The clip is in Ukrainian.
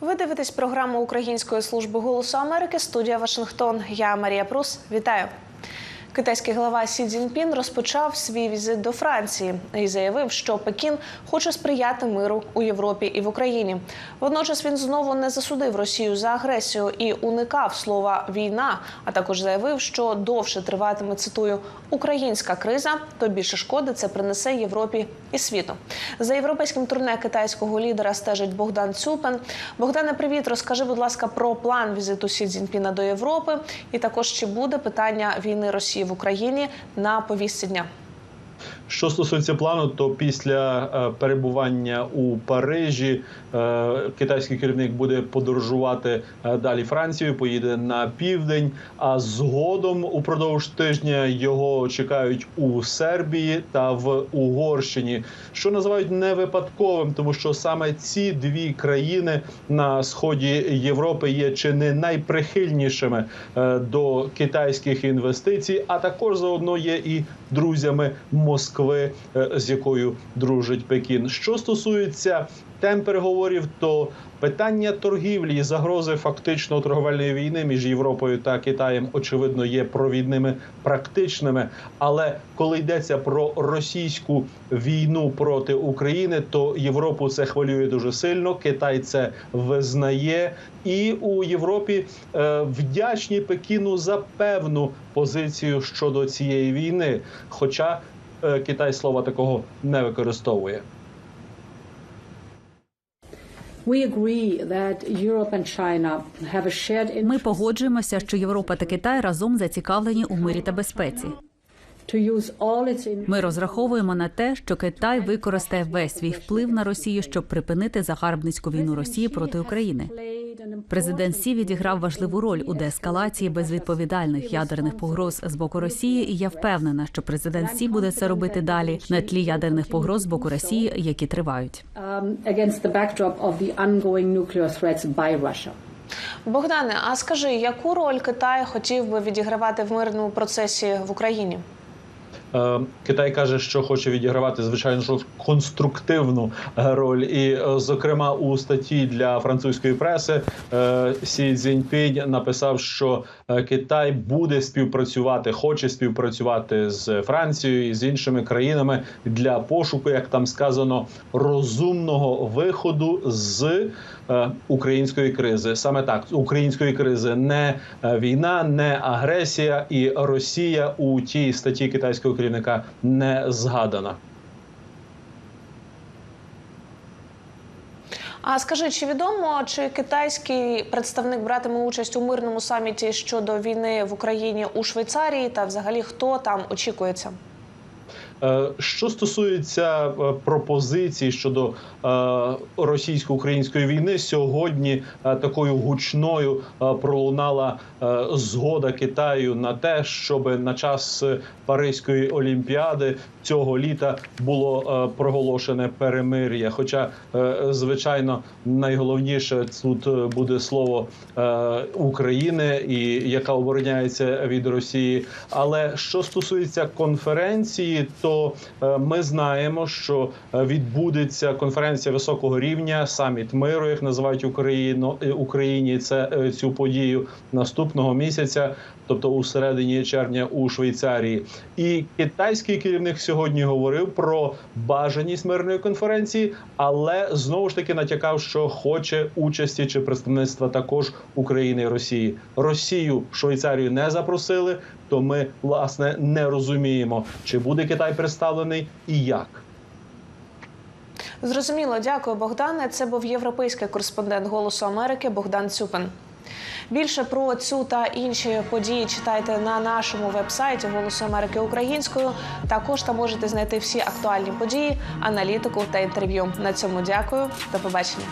Ви дивитесь програму Української служби голосу Америки. Студія Вашингтон. Я Марія Прус. Вітаю. Китайський глава Сі Цзіньпін розпочав свій візит до Франції і заявив, що Пекін хоче сприяти миру у Європі і в Україні. Водночас він знову не засудив Росію за агресію і уникав слова війна, а також заявив, що довше триватиме цитую українська криза, то більше шкоди це принесе Європі і світу. За європейським турне китайського лідера стежить Богдан Цюпен. Богдане, привіт, розкажи, будь ласка, про план візиту Сі Цзіньпіна до Європи, і також чи буде питання війни Росії в Україні на повістці дня. Що стосується плану, то після е, перебування у Парижі е, китайський керівник буде подорожувати е, далі Францію, поїде на південь. А згодом упродовж тижня його чекають у Сербії та в Угорщині, що називають не випадковим, тому що саме ці дві країни на сході Європи є чи не найприхильнішими до китайських інвестицій, а також заодно є і друзями Москви, е, з якою дружить Пекін. Що стосується тем переговорів, то питання торгівлі і загрози фактично торговельної війни між Європою та Китаєм очевидно є провідними практичними. Але коли йдеться про російську війну проти України, то Європу це хвилює дуже сильно. Китай це визнає, і у Європі е, вдячні Пекіну за певну позицію щодо цієї війни. Хоча Китай слова такого не використовує. Ми погоджуємося, що Європа та Китай разом зацікавлені у мирі та безпеці. Ми розраховуємо на те, що Китай використає весь свій вплив на Росію, щоб припинити загарбницьку війну Росії проти України. Президент Сі відіграв важливу роль у деескалації безвідповідальних ядерних погроз з боку Росії, і я впевнена, що президент Сі буде це робити далі на тлі ядерних погроз з боку Росії, які тривають. um. Богдане, а скажи, яку роль Китай хотів би відігравати в мирному процесі в Україні? Е, Китай каже, що хоче відігравати звичайно що конструктивну роль, і е, зокрема у статті для французької преси е, Сі Цзіньпінь написав, що Китай буде співпрацювати, хоче співпрацювати з Францією і з іншими країнами для пошуку, як там сказано, розумного виходу з української кризи. Саме так української кризи не війна, не агресія, і Росія у тій статті китайського керівника не згадана. А скажи, чи відомо, чи китайський представник братиме участь у мирному саміті щодо війни в Україні у Швейцарії, та взагалі хто там очікується? Е, Що стосується е, пропозицій щодо е, російсько-української війни, сьогодні такою гучною пролунала згода Китаю на те, щоб на час Паризької олімпіади цього літа було проголошене перемир'я. Хоча, звичайно, найголовніше тут буде слово України, і яка обороняється від Росії. Але що стосується конференції, то е, ми знаємо, що е, відбудеться конференція високого рівня, саміт миру, як називають Україну е, Україні. Це цю подію наступного місяця, тобто у середині червня у Швейцарії. І китайський керівник сьогодні говорив про бажаність мирної конференції, але знову ж таки натякав, що хоче участі чи представництва також України і Росії. Росію Швейцарію не запросили. То ми власне не розуміємо, чи буде Китай представлений і як. Зрозуміло, дякую, Богдане. Це був європейський кореспондент Голосу Америки Богдан Цюпин. Більше про цю та інші події читайте на нашому вебсайті Голосу Америки українською. Також там можете знайти всі актуальні події, аналітику та інтерв'ю. На цьому дякую. До побачення.